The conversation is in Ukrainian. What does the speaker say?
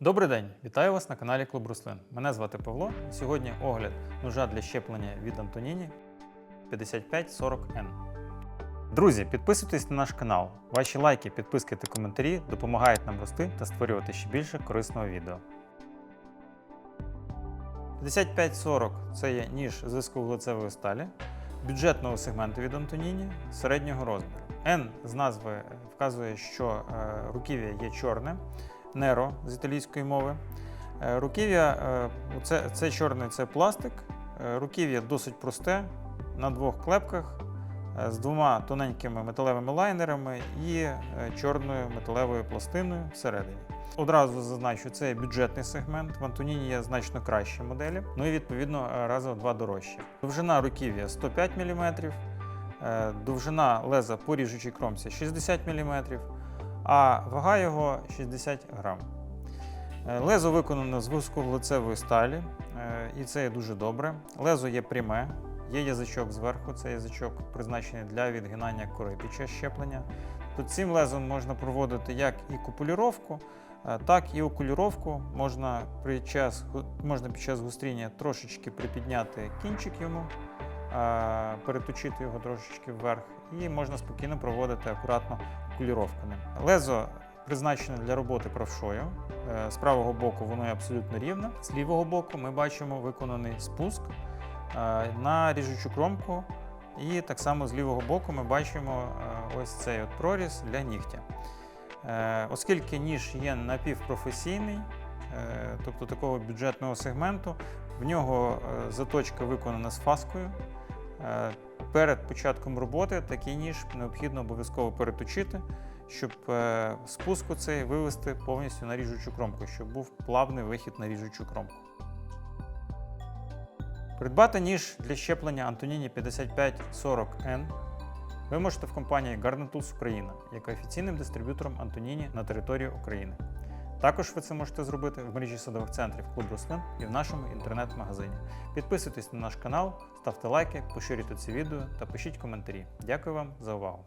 Добрий день, вітаю вас на каналі Клуб Руслин. Мене звати Павло. Сьогодні огляд ножа для щеплення від Антоніні 5540N. Друзі, підписуйтесь на наш канал. Ваші лайки, підписки та коментарі допомагають нам рости та створювати ще більше корисного відео. 5540 це є ніж з високовуглецевої сталі, бюджетного сегменту від Антоніні середнього розміру. N з назви вказує, що е, руків'я є чорне, неро з італійської мови. Е, Руків'я е, це, це чорний це пластик. Е, Руків'я досить просте на двох клепках з двома тоненькими металевими лайнерами і чорною металевою пластиною всередині. Одразу зазначу, це бюджетний сегмент. В Антоніні є значно кращі моделі, ну і відповідно рази в два дорожчі. Довжина руків'я 105 мм, довжина леза по ріжучій кромці 60 мм, а вага його 60 грам. Е, Лезо виконано з вузькоглицевої сталі, е, і це є дуже добре. Лезо є пряме, є язичок зверху, це язичок призначений для відгинання кори під час щеплення. Тут цим лезом можна проводити як і купулюровку, е, так і окулюровку. Можна, можна під час гостріння трошечки припідняти кінчик йому, переточити його трошечки вверх, і можна спокійно проводити акуратно окулюровку ним. Лезо призначене для роботи правшою. Е, З правого боку воно є абсолютно рівне. З лівого боку ми бачимо виконаний спуск е, на ріжучу кромку. І так само з лівого боку ми бачимо е, ось цей от проріз для нігтя. Е, Оскільки ніж є напівпрофесійний, е, тобто такого бюджетного сегменту, в нього е, заточка виконана з фаскою. Е, Перед початком роботи такий ніж необхідно обов'язково переточити, щоб е, спуску цей вивести повністю на ріжучу кромку, щоб був плавний вихід на ріжучу кромку. Придбати ніж для щеплення Антоніні 5540N ви можете в компанії Garden Tools Україна, яка офіційним дистриб'ютором Антоніні на території України. Також ви це можете зробити в мережі садових центрів Клуб Рослин і в нашому інтернет-магазині. Підписуйтесь на наш канал, ставте лайки, поширюйте це відео та пишіть коментарі. Дякую вам за увагу!